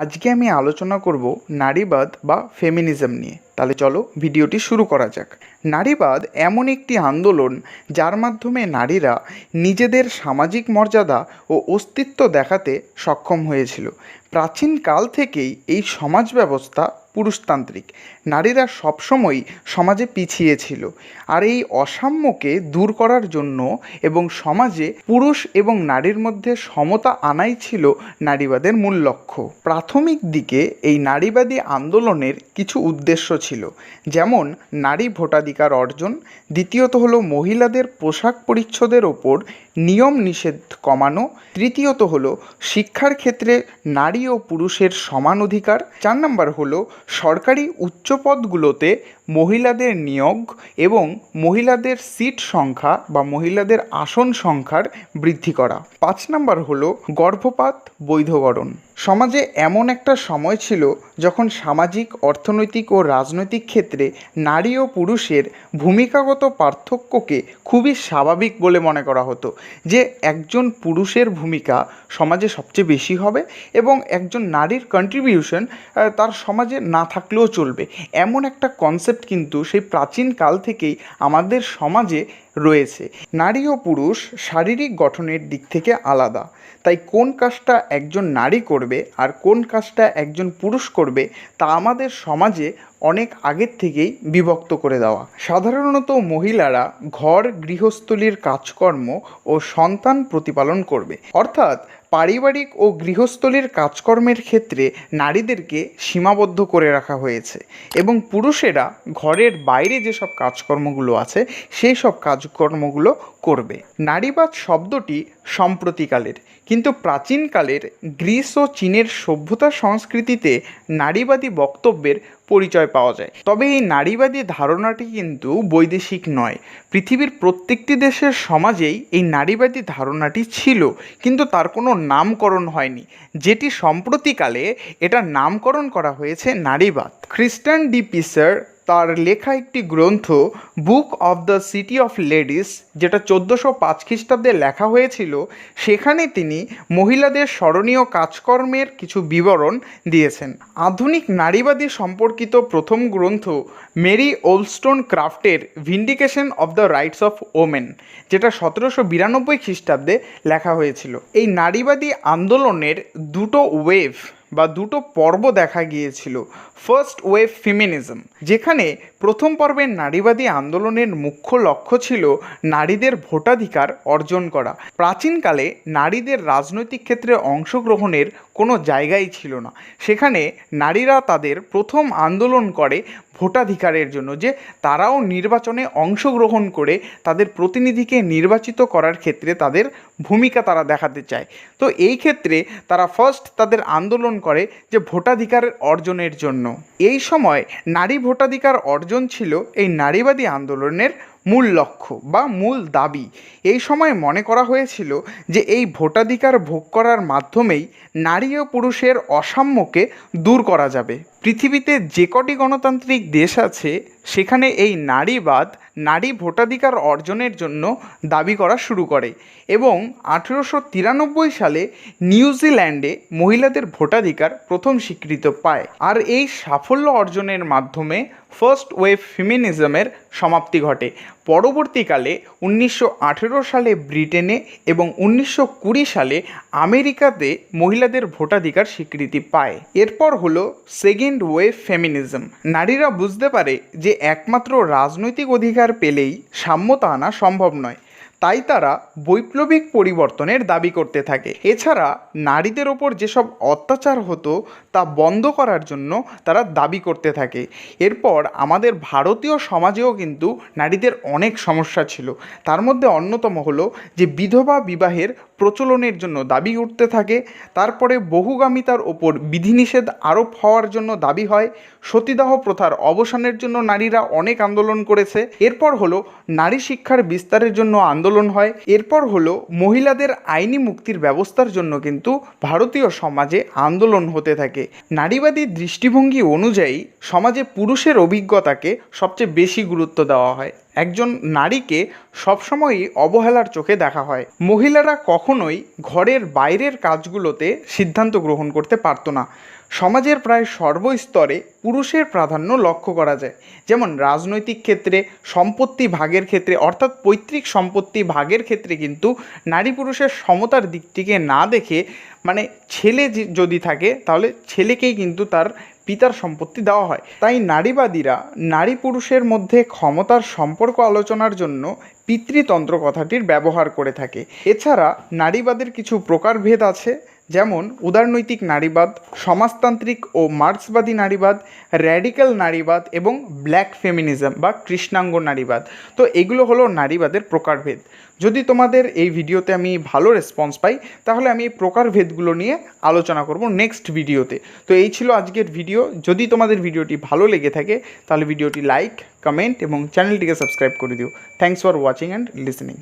আজকে আমি আলোচনা করব নারীবাদ বা ফেমিনিজম নিয়ে। তাহলে চলো ভিডিওটি শুরু করা যাক। নারীবাদ এমন একটি আন্দোলন যার মাধ্যমে নারীরা নিজেদের সামাজিক মর্যাদা ও অস্তিত্ব দেখাতে সক্ষম হয়েছিল। প্রাচীনকাল থেকেই এই সমাজ ব্যবস্থা পুরুষতান্ত্রিক। নারীরা সবসময়ই সমাজে পিছিয়ে ছিল। আর এই অসাম্যকে দূর করার জন্য এবং সমাজে পুরুষ এবং নারীর মধ্যে সমতা আনাই ছিল নারীবাদের মূল লক্ষ্য। প্রাথমিক দিকে এই নারীবাদী আন্দোলনের কিছু উদ্দেশ্য ছিল। যেমন, নারী ভোটাধিকার অর্জন। দ্বিতীয়ত হলো মহিলাদের পোশাক পরিচ্ছদের ওপর নিয়ম নিষেধ কমানো। তৃতীয়ত হলো শিক্ষার ক্ষেত্রে নারী ও পুরুষের সমান অধিকার। চার নম্বর হলো সরকারি উচ্চ পদগুলোতে মহিলাদের নিয়োগ এবং মহিলাদের সিট সংখ্যা বা মহিলাদের আসন সংখ্যার বৃদ্ধি করা। পাঁচ নম্বর হলো গর্ভপাত বৈধকরণ। সমাজে এমন একটা সময় ছিল যখন সামাজিক, অর্থনৈতিক ও রাজনৈতিক ক্ষেত্রে নারী ও পুরুষের ভূমিকাগত পার্থক্যকে খুবই স্বাভাবিক বলে মনে করা হতো যে একজন পুরুষের ভূমিকা সমাজে সবচেয়ে বেশি হবে এবং একজন নারীর কন্ট্রিবিউশন তার সমাজে না থাকলেও চলবে। এমন একটা কনসেপ্ট কিন্তু সেই প্রাচীনকাল থেকেই আমাদের সমাজে রয়েছে। নারী ও পুরুষ শারীরিক গঠনের দিক থেকে আলাদা। তাই কোন কাজটা একজন নারী করবে আর কোন কাজটা একজন পুরুষ করবে তা আমাদের সমাজে অনেক আগের থেকেই বিভক্ত করে দেওয়া। সাধারণত মহিলারা ঘর, গৃহস্থলীর কাজকর্ম ও সন্তান প্রতিপালন করবে। অর্থাৎ পারিবারিক ও গৃহস্থলীর কাজকর্মের ক্ষেত্রে নারীদেরকে সীমাবদ্ধ করে রাখা হয়েছে এবং পুরুষেরা ঘরের বাইরে যেসব কাজকর্মগুলো আছে, সেই সব কাজকর্মগুলো করবে। নারীবাদ শব্দটি সম্প্রতিকালের কিন্তু প্রাচীনকালের গ্রিস ও চীনের সভ্যতা সংস্কৃতিতে নারীবাদী বক্তব্যের পরিচয় পাওয়া যায়। তবে এই নারীবাদী ধারণাটি কিন্তু বৈদেশিক নয়। পৃথিবীর প্রত্যেকটি দেশের সমাজেই এই নারীবাদী ধারণাটি ছিল, কিন্তু তার কোনো নামকরণ হয়নি। যেটি সম্প্রতিকালে এটা নামকরণ করা হয়েছে নারীবাদ। খ্রিস্টান ডি পিসার তার লেখা একটি গ্রন্থ book of the city of ladies যেটা চোদ্দোশো পাঁচ খ্রিস্টাব্দে লেখা হয়েছিল, সেখানে তিনি মহিলাদের স্মরণীয় কাজকর্মের কিছু বিবরণ দিয়েছেন। আধুনিক নারীবাদী সম্পর্কিত প্রথম গ্রন্থ মেরি ওলস্টোন ক্রাফটের vindication of the rights of women যেটা সতেরোশো বিরানব্বই খ্রিস্টাব্দে লেখা হয়েছিল। এই নারীবাদী আন্দোলনের দুটো ওয়েভ বা দুটো পর্ব দেখা গিয়েছিল। ফার্স্ট ওয়েভ ফেমিনিজম যেখানে প্রথম পর্বের নারীবাদী আন্দোলনের মুখ্য লক্ষ্য ছিল নারীদের ভোটাধিকার অর্জন করা। প্রাচীনকালে নারীদের রাজনৈতিক ক্ষেত্রে অংশগ্রহণের কোনো জায়গাই ছিল না। সেখানে নারীরা তাদের প্রথম আন্দোলন করে ভোটাধিকারের জন্য যে তারাও নির্বাচনে অংশগ্রহণ করে তাদের প্রতিনিধিকে নির্বাচিত করার ক্ষেত্রে তাদের ভূমিকা তারা দেখাতে চায়। তো এই ক্ষেত্রে তারা ফার্স্ট তাদের আন্দোলন করে যে ভোটাধিকার অর্জনের জন্য। এই সময় নারী ভোটাধিকার অর্জন ছিল এই নারীবাদী আন্দোলনের মূল লক্ষ্য বা মূল দাবি। এই সময় মনে করা হয়েছিল যে এই ভোটাধিকার ভোগ করার মাধ্যমেই নারী ও পুরুষের অসাম্যকে দূর করা যাবে। পৃথিবীতে যে কটি গণতান্ত্রিক দেশ আছে, সেখানে এই নারীবাদ নারী ভোটাধিকার অর্জনের জন্য দাবি করা শুরু করে এবং আঠেরোশো তিরানব্বই সালে নিউজিল্যান্ডে মহিলাদের ভোটাধিকার প্রথম স্বীকৃত পায়। আর এই সাফল্য অর্জনের মাধ্যমে ফার্স্ট ওয়েভ ফেমিনিজমের সমাপ্তি ঘটে। পরবর্তীকালে উনিশশো আঠেরো সালে ব্রিটেনে এবং উনিশশো কুড়ি সালে আমেরিকাতে মহিলাদের ভোটাধিকার স্বীকৃতি পায়। এরপর হলো সেকেন্ড ওয়েভ ফেমিনিজম। নারীরা বুঝতে পারে যে একমাত্র রাজনৈতিক অধিকার পেলেই সাম্যতা আনা সম্ভব নয়। তাই তারা বৈপ্লবিক পরিবর্তনের দাবি করতে থাকে। এছাড়া নারীদের ওপর যেসব অত্যাচার হতো, তা বন্ধ করার জন্য তারা দাবি করতে থাকে। এরপর আমাদের ভারতীয় সমাজেও কিন্তু নারীদের অনেক সমস্যা ছিল। তার মধ্যে অন্যতম হলো যে বিধবা বিবাহের প্রচলনের জন্য দাবি উঠতে থাকে। তারপরে বহুগামিতার ওপর বিধিনিষেধ আরোপ হওয়ার জন্য দাবি হয়। সতীদাহ প্রথার অবসানের জন্য নারীরা অনেক আন্দোলন করেছে। এরপর হলো নারী শিক্ষার বিস্তারের জন্য আন্দোলন হয়। এরপর হলো মহিলাদের আইনি মুক্তির ব্যবস্থার জন্য কিন্তু ভারতীয় সমাজে আন্দোলন হতে থাকে। নারীবাদী দৃষ্টিভঙ্গি অনুযায়ী সমাজে পুরুষের অভিজ্ঞতাকে সবচেয়ে বেশি গুরুত্ব দেওয়া হয়। একজন নারীকে সবসময়ই অবহেলার চোখে দেখা হয়। মহিলারা কখনোই ঘরের বাইরের কাজগুলোতে সিদ্ধান্ত গ্রহণ করতে পারতো না। সমাজের প্রায় সর্বস্তরে পুরুষের প্রাধান্য লক্ষ্য করা যায়। যেমন রাজনৈতিক ক্ষেত্রে, সম্পত্তি ভাগের ক্ষেত্রে, অর্থাৎ পৈতৃক সম্পত্তি ভাগের ক্ষেত্রে কিন্তু নারী পুরুষের সমতার দিকটিকে না দেখে মানে ছেলে যদি থাকে, তাহলে ছেলেকেই কিন্তু তার পিতার সম্পত্তি দেওয়া হয়। তাই নারীবাদীরা নারী পুরুষের মধ্যে ক্ষমতার সম্পর্ক আলোচনার জন্য পিতৃতন্ত্র কথাটির ব্যবহার করে থাকে। এছাড়া নারীবাদের কিছু প্রকারভেদ আছে। যেমন উদারনৈতিক নারীবাদ, সমাজতান্ত্রিক ও মার্ক্সবাদী নারীবাদ, র্যাডিক্যাল নারীবাদ এবং ব্ল্যাক ফেমিনিজম বা কৃষ্ণাঙ্গ নারীবাদ। তো এগুলো হলো নারীবাদের প্রকারভেদ। যদি তোমাদের এই ভিডিওতে আমি ভালো রেসপন্স পাই, তাহলে আমি এই প্রকারভেদগুলো নিয়ে আলোচনা করব নেক্সট ভিডিওতে। তো এই ছিল আজকের ভিডিও। যদি তোমাদের ভিডিওটি ভালো লেগে থাকে, তাহলে ভিডিওটি লাইক কমেন্ট এবং চ্যানেলটিকে সাবস্ক্রাইব করে দিও। Thanks for watching and listening